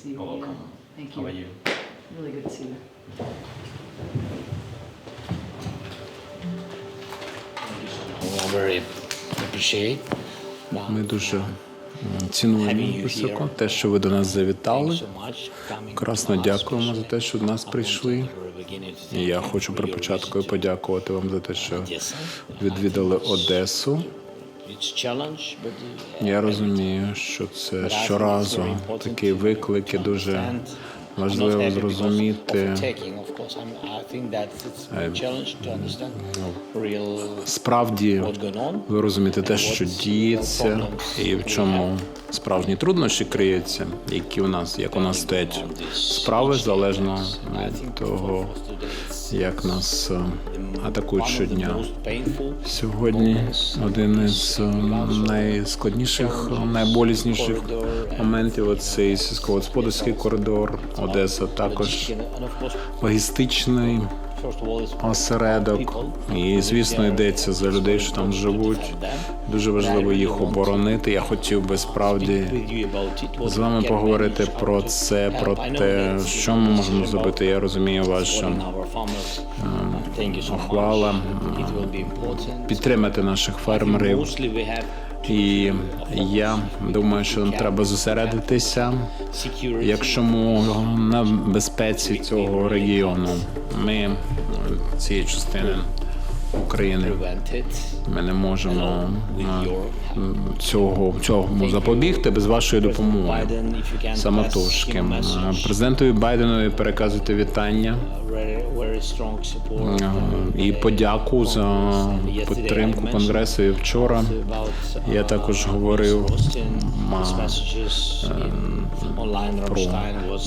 see you. You're welcome. Yeah. Thank How you. about you? Really good to see you. We very appreciate. Ми дуже цінуємо високо те, що ви до нас завітали. Красно дякуємо за те, що до нас прийшли. І я хочу при початку подякувати вам за те, що відвідали Одесу. Я розумію, що це щоразу такі виклики дуже важливо зрозуміти. Справді ви розумієте те, що діється, і в чому справжні труднощі криються, які у нас, як у нас стоять справи, залежно від того, як нас е, атакують щодня. Сьогодні один із е, найскладніших, найболісніших моментів оцей сільськогосподарський коридор Одеса, також логістичний осередок. І звісно йдеться за людей, що там живуть. Дуже важливо їх оборонити. Я хотів би справді з вами поговорити про це, про те, що ми можемо зробити. Я розумію вашу ухвала підтримати наших фермерів. І я думаю, що треба зосередитися, якщо мова на безпеці цього регіону. Ми цієї частини України ми не можемо е, цього цього запобігти без вашої допомоги. Самотужки Е, президентові Байденові переказуйте вітання е, і подяку за підтримку конгресу. І вчора я також говорив про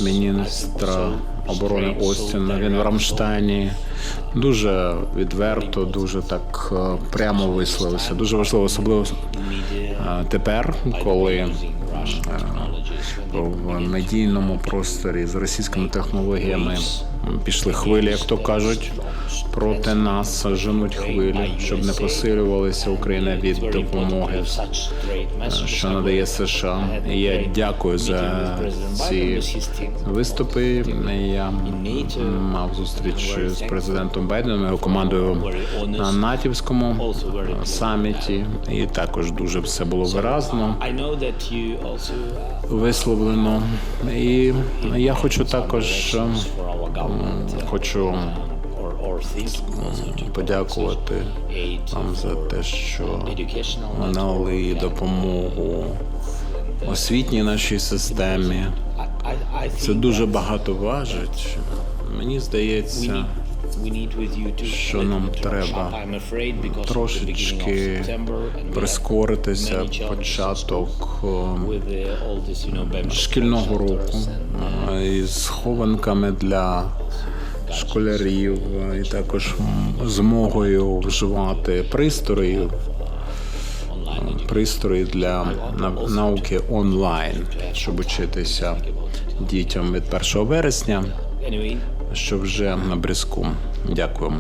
міністра оборони Остіна. Він в Рамштайні дуже відверто, дуже так е, прямо висловився. Дуже важливо, особливо е, тепер, коли е, в медійному просторі з російськими технологіями пішли хвилі, як то кажуть. Проти нас женуть хвилі, щоб не посилювалася Україна від допомоги, що надає США. Я дякую за ці виступи. Я мав зустріч з президентом Байденом, його командою на натівському саміті, і також дуже все було виразно висловлено. І я хочу також хочу подякувати вам за те, що надали допомогу освітній нашій системі. Це дуже багато важить. Мені здається, що нам треба трошечки прискоритися початок е, шкільного року е, із хованками для школярів, е, і також змогою вживати пристроїв. е, Пристрої для науки онлайн, щоб учитися дітям від 1 вересня, що вже на бризку. Дякую.